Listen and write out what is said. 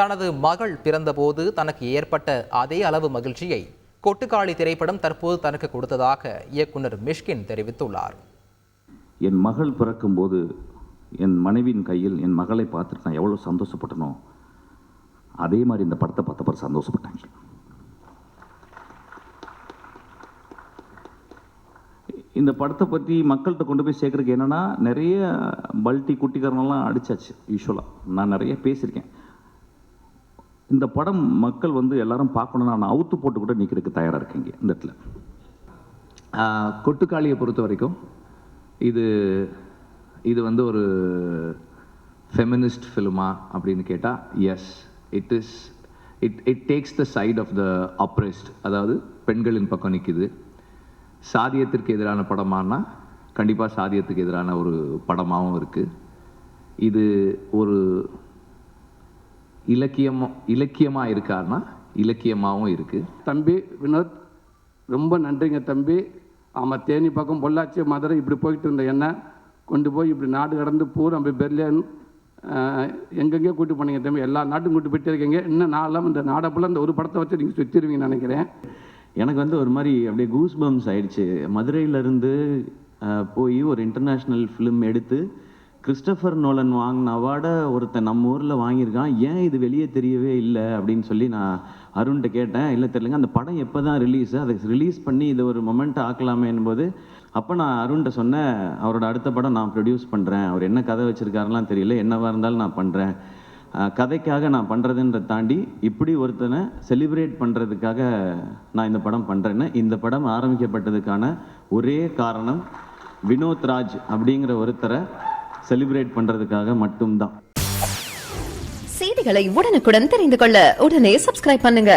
தனது மகள் பிறந்தபோது தனக்கு ஏற்பட்ட அதே அளவு மகிழ்ச்சியை கொட்டுக்காளி திரைப்படம் தற்போது தனக்கு கொடுத்ததாக இயக்குனர் மிஷ்கின் தெரிவித்துள்ளார். என் மகள் பிறக்கும்போது என் மனைவியின் கையில் என் மகளை பார்த்துட்டு நான் எவ்வளோ சந்தோஷப்பட்டனோ அதே மாதிரி இந்த படத்தை பார்த்தப்ப சந்தோஷப்பட்டாங்க இந்த படத்தை பற்றி மக்கள்கிட்ட கொண்டு போய் சேர்க்குறதுக்கு என்னென்னா நிறைய பல்ட்டி குட்டிக்காரனெல்லாம் அடிச்சாச்சு யூஸ்வலாக நான் நிறைய பேசியிருக்கேன். இந்த படம் மக்கள் வந்து எல்லாரும் பார்க்கணும்னா நான் அவுத்து போட்டு கூட நிற்கிறதுக்கு தயாராக இருக்கீங்க இந்த இடத்துல. கொட்டுக்காளியை பொறுத்த வரைக்கும் இது இது வந்து ஒரு ஃபெமினிஸ்ட் ஃபிலிமா அப்படின்னு கேட்டால் yes it is it it takes the side of the oppressed அதாவது பெண்களின் பக்கம் நிற்கிது சாதியத்திற்கு எதிரான படமானா கண்டிப்பாக சாதியத்துக்கு எதிரான ஒரு படமாகவும் இருக்குது இது ஒரு இலக்கியம் இலக்கியமாக இருக்காருன்னா இலக்கியமாகவும் இருக்குது தம்பி வினோத் ரொம்ப நன்றிங்க தம்பி. ஆமாம் தேனி பக்கம் பொள்ளாச்சி மதுரை இப்படி போயிட்டு இருந்த என்ன? கொண்டு போய் இப்படி நாடு கடந்து பூரா அப்படி பெர்லின் எங்கெங்கேயோ கூட்டி போனீங்க தம்பி. எல்லா நாட்டும் கூட்டி போயிட்டே இருக்கீங்க. இன்னும் நாளெல்லாம் இந்த நாடை ஃபுல்லாக இந்த ஒரு படத்தை வச்சு நீங்கள் சுற்றிடுவீங்கன்னு நினைக்கிறேன். எனக்கு வந்து ஒரு மாதிரி அப்படியே கூஸ் பம்ஸ் ஆயிடுச்சு. மதுரையிலேருந்து போய் ஒரு இன்டர்நேஷ்னல் ஃபிலிம் எடுத்து கிறிஸ்டபர் நோலன் வாங்கின அவார்டை ஒருத்தன் நம்ம ஊரில் வாங்கியிருக்கான். ஏன் இது வெளியே தெரியவே இல்லை அப்படின்னு சொல்லி நான் அருண்கிட்ட கேட்டேன். இல்லை தெரியலங்க அந்த படம் எப்போ தான் ரிலீஸு அதை ரிலீஸ் பண்ணி இதை ஒரு மொமெண்ட் ஆக்கலாமே என்பது அப்போ நான் அருண்கிட்ட சொன்னேன். அவரோட அடுத்த படம் நான் ப்ரொடியூஸ் பண்ணுறேன் அவர் என்ன கதை வச்சுருக்காருலாம் தெரியல. என்னவாக இருந்தாலும் நான் பண்ணுறேன் கதைக்காக நான் பண்ணுறதுன்றதை தாண்டி இப்படி ஒருத்தனை செலிப்ரேட் பண்ணுறதுக்காக நான் இந்த படம் பண்ணுறேன்னு இந்த படம் ஆரம்பிக்கப்பட்டதுக்கான ஒரே காரணம் வினோத் ராஜ் அப்படிங்கிற ஒருத்தரை செலிப்ரேட் பண்ணுறதுக்காக மட்டும்தான். செய்திகளை உடனுக்குடன் தெரிந்து கொள்ள உடனே சப்ஸ்கிரைப் பண்ணுங்க.